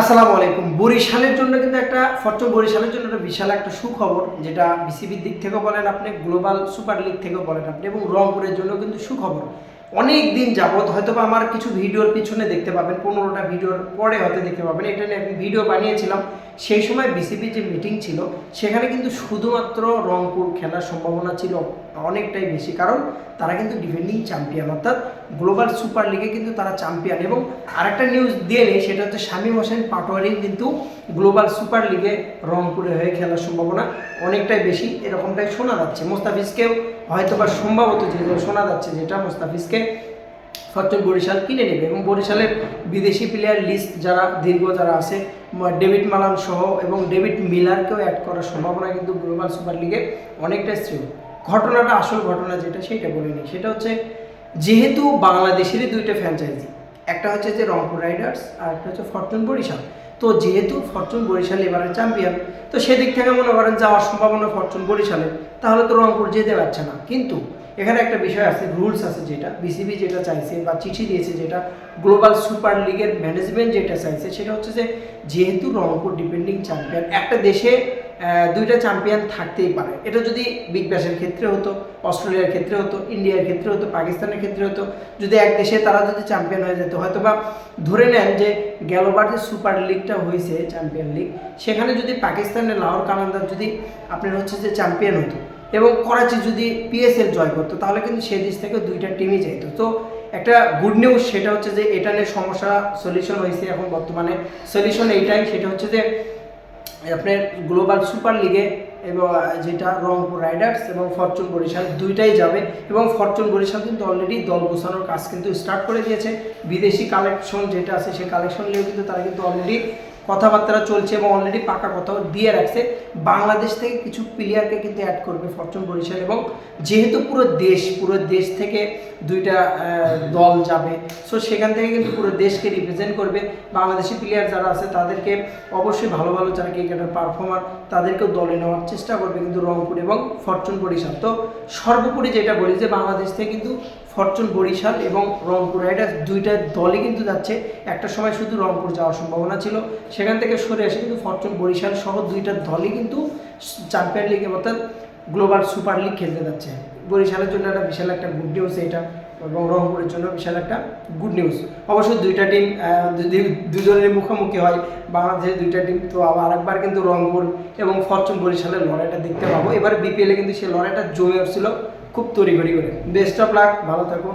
আসসালামু আলাইকুম। বরিশালের জন্য কিন্তু একটা, ফরচুন বরিশালের জন্য একটা বিশাল একটা সুখবর, যেটা বিসিবির দিক থেকেও বলেন আপনি, গ্লোবাল সুপার লিগ থেকেও বলেন আপনি, এবং রংপুরের জন্য কিন্তু সুখবর। অনেক দিন যাবত হয়তো আমার কিছু ভিডিওর পিছনে দেখতে পাবেন, পনেরোটা ভিডিওর পরে হয়তো দেখতে পাবেন। এটা নিয়ে আমি ভিডিও বানিয়েছিলাম। সেই সময় বিসিবি যে মিটিং ছিল, সেখানে কিন্তু শুধুমাত্র রংপুর খেলার সম্ভাবনা ছিল অনেকটাই বেশি। কারণ তারা কিন্তু ডিফেন্ডিং চ্যাম্পিয়ন অর্থাৎ গ্লোবাল সুপার লিগে কিন্তু তারা চ্যাম্পিয়ন এবং আরেকটা নিউজ দিয়ে নেই, সেটা হচ্ছে শামীম হোসেন পাটোয়ারি কিন্তু গ্লোবাল সুপার লিগে রংপুরে হয়ে খেলার সম্ভাবনা অনেকটাই বেশি। এরকমটাই শোনা যাচ্ছে। মোস্তাফিজকেও হয়তো বা সম্ভবত যে শোনা যাচ্ছে যেটা মোস্তাফিজকে ফরচুন বরিশাল কিনে নেবে এবং বরিশালের বিদেশি প্লেয়ার লিস্ট যারা দীর্ঘ যারা আছে ডেভিড মালান সহ এবং ডেভিড মিলারকেও অ্যাড করার সম্ভাবনা কিন্তু গ্লোবাল সুপার লিগে অনেকটাই স্থির। ঘটনাটা আসল ঘটনা যেটা সেটা বলিনি সেটা হচ্ছে যেহেতু বাংলাদেশেরই দুইটা ফ্র্যাঞ্চাইজি একটা হচ্ছে যে রংপুর রাইডার্স আর একটা হচ্ছে ফরচুন বরিশাল। তো যেহেতু ফরচুন বরিশাল এবারে চ্যাম্পিয়ন তো সেদিক থেকে মনে করেন যাওয়ার সম্ভাবনা ফরচুন বরিশালের, তাহলে তো রংপুর যেতে পারছে না। কিন্তু এখানে একটা বিষয় আছে রুলস আছে যেটা বিসিবি যেটা চাইছে বা চিঠি দিয়েছে যেটা গ্লোবাল সুপার লিগের ম্যানেজমেন্ট যেটা চাইছে, সেটা হচ্ছে যে যেহেতু রংপুর ডিপেন্ডিং চ্যাম্পিয়ন একটা দেশে দুইটা চ্যাম্পিয়ন থাকতেই পারে। এটা যদি বিগ ব্যাশের ক্ষেত্রে হতো অস্ট্রেলিয়ার ক্ষেত্রে হতো ইন্ডিয়ার ক্ষেত্রে হতো পাকিস্তানের ক্ষেত্রে হতো, যদি এক দেশে তারা যদি চ্যাম্পিয়ন হয়ে যেত হয়তো বা ধরে নেন যে গেলোবার যে সুপার লিগটা হয়েছে চ্যাম্পিয়ন লিগ সেখানে যদি পাকিস্তানের লাহোর কানান্দার যদি আপনার হচ্ছে যে চ্যাম্পিয়ন হতো এবং করাচি যদি পিএসএল জয় করতো, তাহলে কিন্তু সে দেশ থেকে দুইটা টিমই যেত। তো একটা গুড নিউজ সেটা হচ্ছে যে এটা নিয়ে সমস্যা সলিউশন হয়েছে এখন বর্তমানে। সলিউশন এইটাই, সেটা হচ্ছে যে আপনার গ্লোবাল সুপার লিগে এবং যেটা রংপুর রাইডার্স এবং ফরচুন বরিশাল দুইটাই যাবে। এবং ফরচুন বরিশাল কিন্তু অলরেডি দল গোছানোর কাজ কিন্তু স্টার্ট করে দিয়েছে। বিদেশি কালেকশন যেটা আছে, সেই কালেকশন নিয়েও কিন্তু তারা কিন্তু অলরেডি কথাবার্তা চলছে এবং অলরেডি পাকা কথাও দিয়ে রাখছে। বাংলাদেশ থেকে কিছু প্লেয়ারকে কিন্তু অ্যাড করবে ফরচুন বরিশাল এবং যেহেতু পুরো দেশ পুরো দেশ থেকে দুইটা দল যাবে সো সেখান থেকে কিন্তু পুরো দেশকে রিপ্রেজেন্ট করবে। বাংলাদেশি প্লেয়ার যারা আছে তাদেরকে অবশ্যই ভালো ভালো যারা ক্রিকেটের পারফর্মার তাদেরকেও দলে নেওয়ার চেষ্টা করবে কিন্তু রংপুর এবং ফরচুন বরিশাল। তো সর্বোপরি যেটা বলি যে বাংলাদেশ থেকে কিন্তু ফরচুন, বরিশাল এবং রংপুর। রাইডার্স দুইটা দলই কিন্তু যাচ্ছে। একটা সময় শুধু রংপুর যাওয়ার সম্ভাবনা ছিল। সেখান থেকে সরে এসে কিন্তু ফরচুন, বরিশাল সহ দুইটা দলই কিন্তু চ্যাম্পিয়ন লিগে অর্থাৎ গ্লোবাল সুপার লিগ খেলতে যাচ্ছে। বরিশালের জন্য একটা বিশাল একটা গুড নিউজ এটা এবং রংপুরের জন্য বিশাল একটা গুড নিউজ অবশ্যই দুইটা টিম যদি দুজনের মুখোমুখি হয়। বাংলাদেশের দুইটা টিম তো আবার আরেকবার কিন্তু রংপুর এবং ফরচুন, বরিশালের লড়াইটা দেখতে পাবো। এবার বিপিএলে কিন্তু সেই লড়াইটা জমে উঠছিল। খুব তড়িঘড়ি করে। বেস্ট অফ লাক ভালো থাকুন।